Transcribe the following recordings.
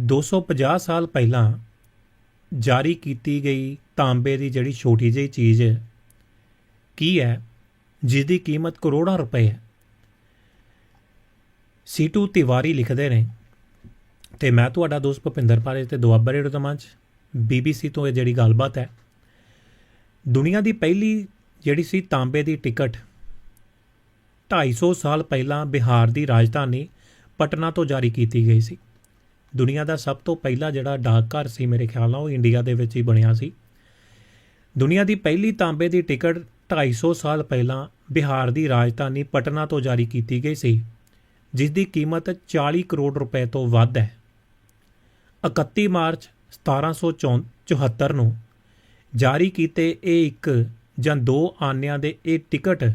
250 ਸਾਲ ਪਹਿਲਾਂ ਜਾਰੀ ਕੀਤੀ ਗਈ ਤਾਂਬੇ ਦੀ ਜਿਹੜੀ ਛੋਟੀ ਜਿਹੀ ਚੀਜ਼ ਕੀ ਹੈ ਜਿਸ ਦੀ ਕੀਮਤ ਕਰੋੜਾਂ ਰੁਪਏ ਹੈ। ਸੀਟੂ ਤਿਵਾਰੀ ਲਿਖਦੇ ਨੇ ਤੇ ਮੈਂ ਤੁਹਾਡਾ ਦੋਸਤ ਭੁਪਿੰਦਰ ਪਾਰੇ ਤੇ ਦੁਆਬਾ ਰੇਡੀਓ ਦਾ ਮੰਚ ਬੀਬੀਸੀ ਤੋਂ ਇਹ ਜਿਹੜੀ ਗੱਲਬਾਤ ਹੈ। ਦੁਨੀਆ ਦੀ ਪਹਿਲੀ ਜਿਹੜੀ ਸੀ ਤਾਂਬੇ ਦੀ ਟਿਕਟ 250 ਸਾਲ ਪਹਿਲਾਂ ਬਿਹਾਰ ਦੀ ਰਾਜਧਾਨੀ ਪਟਨਾ ਤੋਂ ਜਾਰੀ ਕੀਤੀ ਗਈ ਸੀ। ਦੁਨੀਆ ਦਾ ਸਭ ਤੋਂ ਪਹਿਲਾ ਜਿਹੜਾ ਡਾਕਘਰ ਸੀ ਮੇਰੇ ਖਿਆਲ ਨਾਲ, ਉਹ ਇੰਡੀਆ ਦੇ ਵਿੱਚ ਹੀ ਬਣਿਆ ਸੀ। ਦੁਨੀਆ ਦੀ ਪਹਿਲੀ ਤਾਂਬੇ ਦੀ ਟਿਕਟ 250 ਸਾਲ ਪਹਿਲਾਂ ਬਿਹਾਰ ਦੀ ਰਾਜਧਾਨੀ ਪਟਨਾ ਤੋਂ ਜਾਰੀ ਕੀਤੀ ਗਈ ਸੀ ਜਿਸ ਦੀ ਕੀਮਤ 40 ਕਰੋੜ ਰੁਪਏ ਤੋਂ ਵੱਧ ਹੈ। 31 ਮਾਰਚ 1774 ਨੂੰ ਜਾਰੀ ਕੀਤੇ ਇਹ ਇੱਕ ਜਾਂ ਦੋ ਆਨਿਆਂ ਦੇ ਇਹ ਟਿਕਟ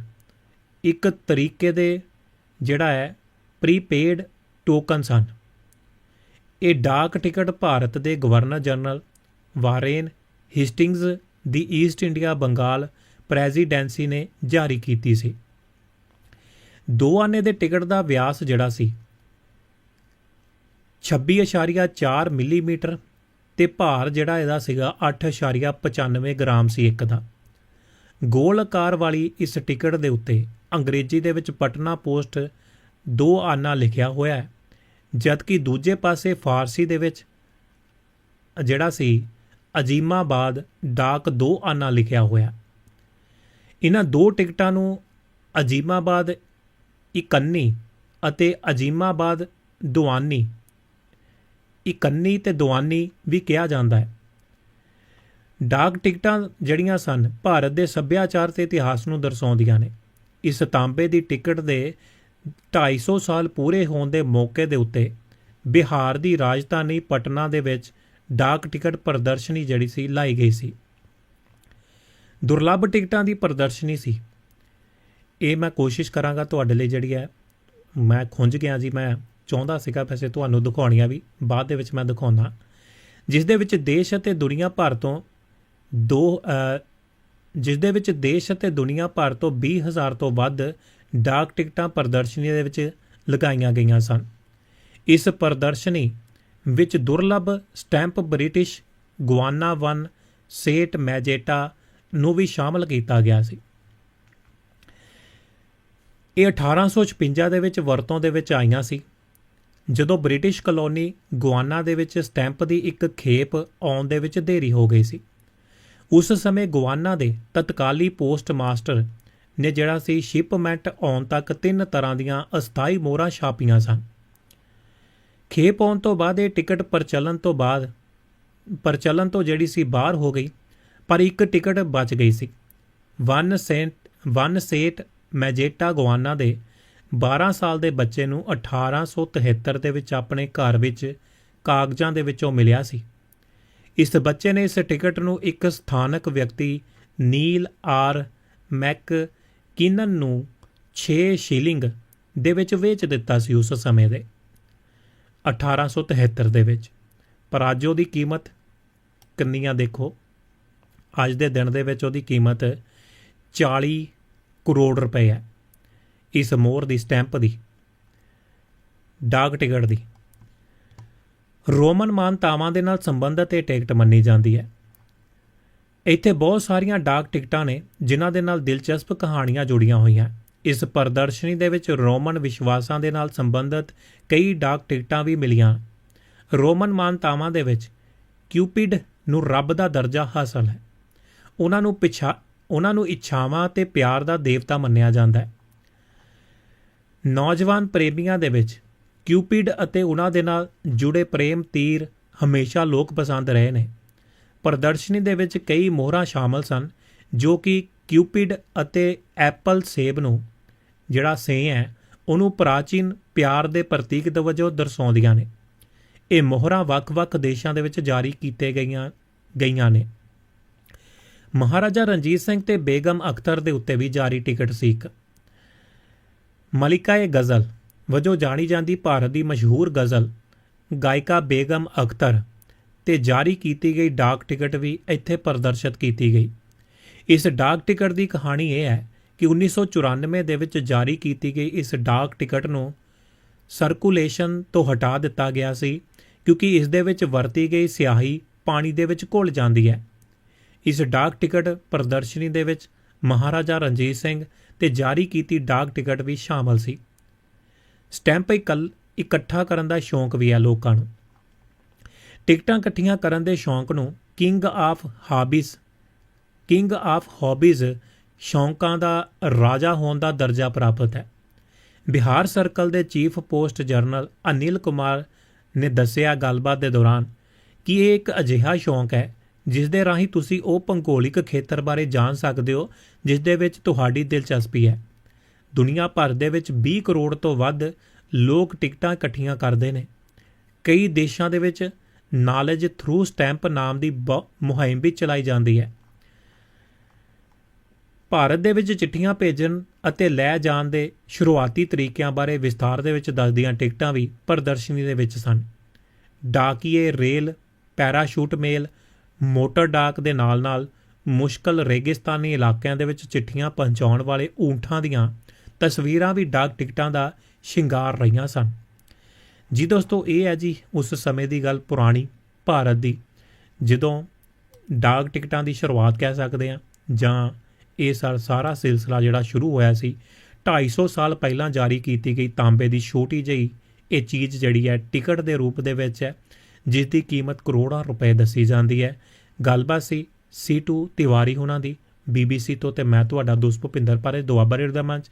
ਇੱਕ ਤਰੀਕੇ ਦੇ ਜਿਹੜਾ ਹੈ ਪ੍ਰੀਪੇਡ ਟੋਕਨ ਸਨ। ਇਹ ਡਾਕ ਟਿਕਟ ਭਾਰਤ ਦੇ ਗਵਰਨਰ ਜਨਰਲ ਵਾਰੇਨ ਹਿਸਟਿੰਗਸ ਦੀ ਈਸਟ ਇੰਡੀਆ ਬੰਗਾਲ ਪ੍ਰੈਜ਼ੀਡੈਂਸੀ ਨੇ ਜਾਰੀ ਕੀਤੀ ਸੀ। ਦੋ ਆਨੇ ਦੇ ਟਿਕਟ ਦਾ ਵਿਆਸ ਜਿਹੜਾ ਸੀ 26.4 ਮਿਲੀਮੀਟਰ ਤੇ ਭਾਰ ਜਿਹੜਾ ਇਹਦਾ ਸੀਗਾ 8.95 ਗ੍ਰਾਮ ਸੀ ਇੱਕ ਦਾ। ਗੋਲ ਆਕਾਰ ਵਾਲੀ ਇਸ ਟਿਕਟ ਦੇ ਉੱਤੇ ਅੰਗਰੇਜ਼ੀ ਦੇ ਵਿੱਚ ਪਟਨਾ ਪੋਸਟ ਦੋ ਆਨਾ ਲਿਖਿਆ ਹੋਇਆ ਹੈ। ਜਦਕਿ ਦੂਜੇ ਪਾਸੇ ਫਾਰਸੀ ਦੇ ਵਿੱਚ ਜਿਹੜਾ ਸੀ, ਅਜੀਮਾਬਾਦ ਡਾਕ ਦੋ ਆਨਾ ਲਿਖਿਆ ਹੋਇਆ। ਇਹਨਾਂ ਦੋ ਟਿਕਟਾਂ ਨੂੰ ਅਜੀਮਾਬਾਦ ਇਕੰਨੀ ਅਤੇ ਅਜੀਮਾਬਾਦ ਦੁਆਨੀ, ਇਕੰਨੀ ਤੇ ਦੁਆਨੀ ਵੀ ਕਿਹਾ ਜਾਂਦਾ ਹੈ। ਡਾਕ ਟਿਕਟਾਂ ਜਿਹੜੀਆਂ ਸਨ, ਭਾਰਤ ਦੇ ਸੱਭਿਆਚਾਰ ਤੇ ਇਤਿਹਾਸ ਨੂੰ ਦਰਸਾਉਂਦੀਆਂ ਨੇ। ਇਸ ਤਾਂਬੇ ਦੀ ਟਿਕਟ ਦੇ 250 ਸਾਲ ਪੂਰੇ ਹੋਣ ਦੇ ਮੌਕੇ ਦੇ ਉੱਤੇ ਬਿਹਾਰ ਦੀ ਰਾਜਧਾਨੀ ਪਟਨਾ ਦੇ ਵਿੱਚ ਡਾਕ ਟਿਕਟ ਪ੍ਰਦਰਸ਼ਨੀ ਜਿਹੜੀ ਸੀ, ਲਾਈ ਗਈ ਸੀ। ਦੁਰਲੱਭ ਟਿਕਟਾਂ ਦੀ ਪ੍ਰਦਰਸ਼ਨੀ ਸੀ। ਇਹ ਮੈਂ ਕੋਸ਼ਿਸ਼ ਕਰਾਂਗਾ ਤੁਹਾਡੇ ਲਈ ਜਿਹੜੀ ਹੈ, ਮੈਂ ਖੁੰਝ ਗਿਆ ਜੀ, ਮੈਂ ਚਾਹੁੰਦਾ ਸੀਗਾ ਵੈਸੇ ਤੁਹਾਨੂੰ ਦਿਖਾਉਣੀਆਂ ਵੀ, ਬਾਅਦ ਦੇ ਵਿੱਚ ਮੈਂ ਦਿਖਾਉਣਾ। ਜਿਸ ਦੇ ਵਿੱਚ ਦੇਸ਼ ਅਤੇ ਦੁਨੀਆ ਭਰ ਤੋਂ ਦੋ ਜਿਸ ਦੇ ਵਿੱਚ ਦੇਸ਼ ਅਤੇ ਦੁਨੀਆ ਭਰ ਤੋਂ 20000 ਤੋਂ ਵੱਧ ਡਾਕ ਟਿਕਟਾਂ ਪ੍ਰਦਰਸ਼ਨੀ ਦੇ ਵਿੱਚ ਲਗਾਈਆਂ ਗਈਆਂ ਸਨ। ਇਸ ਪ੍ਰਦਰਸ਼ਨੀ ਵਿੱਚ ਦੁਰਲੱਭ stamp British Guiana one, cent magenta ਨੂੰ ਵੀ ਸ਼ਾਮਲ ਕੀਤਾ ਗਿਆ ਸੀ। ਇਹ 1856 ਦੇ ਵਿੱਚ ਵਰਤੋਂ ਦੇ ਵਿੱਚ ਆਈਆਂ ਸੀ। ਜਦੋਂ ਬ੍ਰਿਟਿਸ਼ ਕਲੋਨੀ ਗੁਆਨਾ ਦੇ ਵਿੱਚ ਸਟੈਂਪ ਦੀ ਇੱਕ ਖੇਪ ਆਉਣ ਦੇ ਵਿੱਚ ਦੇਰੀ ਹੋ ਗਈ ਸੀ। ਉਸ ਸਮੇਂ ਗੁਆਨਾ ਦੇ ਤਤਕਾਲੀ ਪੋਸਟ ਮਾਸਟਰ ਨੇ ਜਿਹੜਾ ਸੀ ਸ਼ਿਪਮੈਂਟ ਆਉਣ ਤੱਕ ਤਿੰਨ ਤਰ੍ਹਾਂ ਦੀਆਂ ਅਸਥਾਈ ਮੋਹਰਾਂ ਛਾਪੀਆਂ ਸਨ। ਖੇਪ ਆਉਣ ਤੋਂ ਬਾਅਦ ਇਹ ਟਿਕਟ ਪ੍ਰਚਲਨ ਤੋਂ ਬਾਅਦ, ਪ੍ਰਚਲਨ ਤੋਂ ਜਿਹੜੀ ਸੀ ਬਾਹਰ ਹੋ ਗਈ, ਪਰ ਇੱਕ ਟਿਕਟ ਬਚ ਗਈ ਸੀ। One cent, one cent magenta Guiana ਦੇ 12 ਸਾਲ ਦੇ ਬੱਚੇ ਨੂੰ 1873 ਦੇ ਵਿੱਚ ਆਪਣੇ ਘਰ ਵਿੱਚ ਕਾਗਜ਼ਾਂ ਦੇ ਵਿੱਚੋਂ ਮਿਲਿਆ ਸੀ। ਇਸ ਬੱਚੇ ਨੇ ਇਸ ਟਿਕਟ ਨੂੰ ਇੱਕ ਸਥਾਨਕ ਵਿਅਕਤੀ ਨੀਲ ਆਰ ਮੈਕ ਕਿਨਨ ਨੂੰ 6 ਸ਼ਿਲਿੰਗ ਦੇ ਵਿੱਚ ਵੇਚ ਦਿੱਤਾ ਸੀ ਉਸ ਸਮੇਂ ਦੇ। 1873 ਦੇ ਵਿੱਚ। ਪਰ ਅੱਜ ਉਹਦੀ ਕੀਮਤ ਕਿੰਨੀਆਂ ਦੇਖੋ। ਅੱਜ ਦੇ ਦਿਨ ਦੇ ਵਿੱਚ ਉਹਦੀ ਕੀਮਤ 40 ਕਰੋੜ ਰੁਪਏ ਹੈ। ਇਸ ਮੋਹਰ ਦੀ, ਸਟੈਂਪ ਦੀ, ਡਾਕ ਟਿਕਟ ਦੀ। ਰੋਮਨ ਮਾਨਤਾਵਾਂ ਦੇ ਨਾਲ ਸੰਬੰਧਿਤ ਇਹ ਟਿਕਟ ਮੰਨੀ ਜਾਂਦੀ ਹੈ। ਇੱਥੇ ਬਹੁਤ ਸਾਰੀਆਂ ਡਾਕ ਟਿਕਟਾਂ ਨੇ ਜਿਨ੍ਹਾਂ ਦੇ ਨਾਲ ਦਿਲਚਸਪ ਕਹਾਣੀਆਂ ਜੁੜੀਆਂ ਹੋਈਆਂ। ਇਸ ਪ੍ਰਦਰਸ਼ਨੀ ਦੇ ਵਿੱਚ ਰੋਮਨ ਵਿਸ਼ਵਾਸਾਂ ਦੇ ਨਾਲ ਸੰਬੰਧਿਤ ਕਈ ਡਾਕ ਟਿਕਟਾਂ ਵੀ ਮਿਲੀਆਂ। ਰੋਮਨ ਮਾਨਤਾਵਾਂ ਦੇ ਵਿੱਚ ਕਿਊਪਿਡ ਨੂੰ ਰੱਬ ਦਾ ਦਰਜਾ ਹਾਸਲ ਹੈ। ਉਹਨਾਂ ਨੂੰ ਪਿਛਾ ਉਹਨਾਂ ਨੂੰ ਇੱਛਾਵਾਂ ਤੇ ਪਿਆਰ ਦਾ ਦੇਵਤਾ ਮੰਨਿਆ ਜਾਂਦਾ ਹੈ। ਨੌਜਵਾਨ ਪ੍ਰੇਮੀਆਂ ਦੇ ਵਿੱਚ ਕਿਊਪਿਡ ਅਤੇ ਉਹਨਾਂ ਦੇ ਨਾਲ ਜੁੜੇ ਪ੍ਰੇਮ ਤੀਰ ਹਮੇਸ਼ਾ ਲੋਕ ਪਸੰਦ ਰਹੇ ਨੇ। ਪ੍ਰਦਰਸ਼ਨੀ ਦੇ ਵਿੱਚ ਕਈ ਮੋਹਰਾਂ ਸ਼ਾਮਲ ਸਨ, ਜੋ ਕਿ ਕਿਊਪਿਡ ਅਤੇ ਐਪਲ ਸੇਬ ਨੂੰ, ਜਿਹੜਾ ਸੇ ਹੈ, ਉਹਨੂੰ ਪ੍ਰਾਚੀਨ ਪਿਆਰ ਦੇ ਪ੍ਰਤੀਕ ਦੇ ਵਜੋਂ ਦਰਸਾਉਂਦੀਆਂ ਨੇ। ਇਹ ਮੋਹਰਾਂ ਵੱਖ-ਵੱਖ ਦੇਸ਼ਾਂ ਦੇ ਵਿੱਚ ਜਾਰੀ ਕੀਤੇ ਗਈਆਂ ਗਈਆਂ ਨੇ। ਮਹਾਰਾਜਾ ਰਣਜੀਤ ਸਿੰਘ ਤੇ ਬੇਗਮ ਅਖਤਰ ਦੇ ਉੱਤੇ ਵੀ ਜਾਰੀ ਟਿਕਟ ਸੀ ਇੱਕ। ਮਲਿਕਾ-ਏ ਗਜ਼ਲ ਵਜੋਂ ਜਾਣੀ ਜਾਂਦੀ ਭਾਰਤ ਦੀ ਮਸ਼ਹੂਰ ਗਜ਼ਲ ਗਾਇਕਾ ਬੇਗਮ ਅਖਤਰ ਤੇ ਜਾਰੀ ਕੀਤੀ ਗਈ ਡਾਕ ਟਿਕਟ ਵੀ ਇੱਥੇ ਪ੍ਰਦਰਸ਼ਿਤ ਕੀਤੀ ਗਈ। ਇਸ ਡਾਕ ਟਿਕਟ ਦੀ ਕਹਾਣੀ ਇਹ ਹੈ ਕਿ 1994 ਦੇ ਵਿੱਚ ਜਾਰੀ ਕੀਤੀ ਗਈ ਇਸ ਡਾਕ ਟਿਕਟ ਨੂੰ ਸਰਕੂਲੇਸ਼ਨ ਤੋਂ ਹਟਾ ਦਿੱਤਾ ਗਿਆ ਸੀ, ਕਿਉਂਕਿ ਇਸ ਦੇ ਵਿੱਚ ਵਰਤੀ ਗਈ ਸਿਆਹੀ ਪਾਣੀ ਦੇ ਵਿੱਚ ਘੁਲ ਜਾਂਦੀ ਹੈ। ਇਸ ਡਾਕ ਟਿਕਟ ਪ੍ਰਦਰਸ਼ਨੀ ਦੇ ਵਿੱਚ ਮਹਾਰਾਜਾ ਰਣਜੀਤ ਸਿੰਘ ਤੇ ਜਾਰੀ ਕੀਤੀ ਡਾਕ ਟਿਕਟ ਵੀ ਸ਼ਾਮਲ ਸੀ। ਸਟੈਂਪ ਇਕੱਲ ਇਕੱਠਾ ਕਰਨ ਦਾ ਸ਼ੌਂਕ ਵੀ ਹੈ ਲੋਕਾਂ ਨੂੰ। ਟਿਕਟਾਂ ਇਕੱਠੀਆਂ ਕਰਨ ਦੇ ਸ਼ੌਂਕ ਨੂੰ king of hobbies king of hobbies ਸ਼ੌਂਕਾਂ ਦਾ ਰਾਜਾ ਹੋਣ ਦਾ ਦਰਜਾ ਪ੍ਰਾਪਤ ਹੈ। ਬਿਹਾਰ ਸਰਕਲ ਦੇ chief post general Anil Kumar ਨੇ ਦੱਸਿਆ ਗੱਲਬਾਤ ਦੇ ਦੌਰਾਨ ਕਿ ਇਹ ਇੱਕ ਅਜਿਹਾ ਸ਼ੌਂਕ ਹੈ ਜਿਸ ਦੇ ਰਾਹੀਂ ਤੁਸੀਂ ਉਹ ਭੂਗੋਲਿਕ ਖੇਤਰ ਬਾਰੇ ਜਾਣ ਸਕਦੇ ਹੋ ਜਿਸ ਦੇ ਵਿੱਚ ਤੁਹਾਡੀ ਦਿਲਚਸਪੀ ਹੈ। ਦੁਨੀਆ ਭਰ ਦੇ ਵਿੱਚ 20 ਕਰੋੜ ਤੋਂ ਵੱਧ ਲੋਕ ਟਿਕਟਾਂ ਇਕੱਠੀਆਂ ਕਰਦੇ ਨੇ। ਕਈ ਦੇਸ਼ਾਂ ਦੇ ਵਿੱਚ ਨਾਲੇਜ ਥਰੂ ਸਟੈਂਪ ਨਾਮ ਦੀ ਬ- ਮੁਹਿੰਮ ਵੀ ਚਲਾਈ ਜਾਂਦੀ ਹੈ। ਭਾਰਤ ਦੇ ਵਿੱਚ ਚਿੱਠੀਆਂ ਭੇਜਣ ਅਤੇ ਲੈ ਜਾਣ ਦੇ ਸ਼ੁਰੂਆਤੀ ਤਰੀਕਿਆਂ ਬਾਰੇ ਵਿਸਥਾਰ ਦੇ ਵਿੱਚ ਦੱਸਦੀਆਂ ਟਿਕਟਾਂ ਵੀ ਪ੍ਰਦਰਸ਼ਨੀ ਦੇ ਵਿੱਚ ਸਨ। ਡਾਕੀਏ ਰੇਲ, ਪੈਰਾਸ਼ੂਟ ਮੇਲ, ਮੋਟਰ ਡਾਕ ਦੇ ਨਾਲ-ਨਾਲ ਮੁਸ਼ਕਲ ਰੇਗਿਸਤਾਨੀ ਇਲਾਕਿਆਂ ਦੇ ਵਿੱਚ ਚਿੱਠੀਆਂ ਪਹੁੰਚਾਉਣ ਵਾਲੇ ਊਂਠਾਂ ਦੀਆਂ ਤਸਵੀਰਾਂ ਵੀ ਡਾਕ ਟਿਕਟਾਂ ਦਾ ਸ਼ਿੰਗਾਰ ਰਹੀਆਂ ਸਨ। ਜੀ ਦੋਸਤੋ, ਇਹ ਹੈ ਜੀ ਉਸ ਸਮੇਂ ਦੀ ਗੱਲ ਪੁਰਾਣੀ ਭਾਰਤ ਦੀ, ਜਦੋਂ ਡਾਕ ਟਿਕਟਾਂ ਦੀ ਸ਼ੁਰੂਆਤ ਕਹਿ ਸਕਦੇ ਆ ਜਾਂ ਇਹ ਸਾਰਾ ਸਿਲਸਿਲਾ ਜਿਹੜਾ ਸ਼ੁਰੂ ਹੋਇਆ ਸੀ 250 ਸਾਲ ਪਹਿਲਾਂ ਜਾਰੀ ਕੀਤੀ ਗਈ ਤਾਂਬੇ ਦੀ ਛੋਟੀ ਜਿਹੀ ਇਹ ਚੀਜ਼ ਜਿਹੜੀ ਹੈ, ਟਿਕਟ ਦੇ ਰੂਪ ਦੇ ਵਿੱਚ ਹੈ ਜਿਸ ਦੀ ਕੀਮਤ ਕਰੋੜਾਂ ਰੁਪਏ ਦੱਸੀ ਜਾਂਦੀ ਹੈ। ਗੱਲਬਾਤ ਸੀ ਸੀ2 ਤਿਵਾਰੀ ਉਹਨਾਂ ਦੀ BBC ਤੋਂ ਤੇ ਮੈਂ ਤੁਹਾਡਾ ਦੋਸਤ ਭੁਪਿੰਦਰ ਪਾਰੇ ਦੁਆਬਾ ਰੇਡ ਮੰਚ।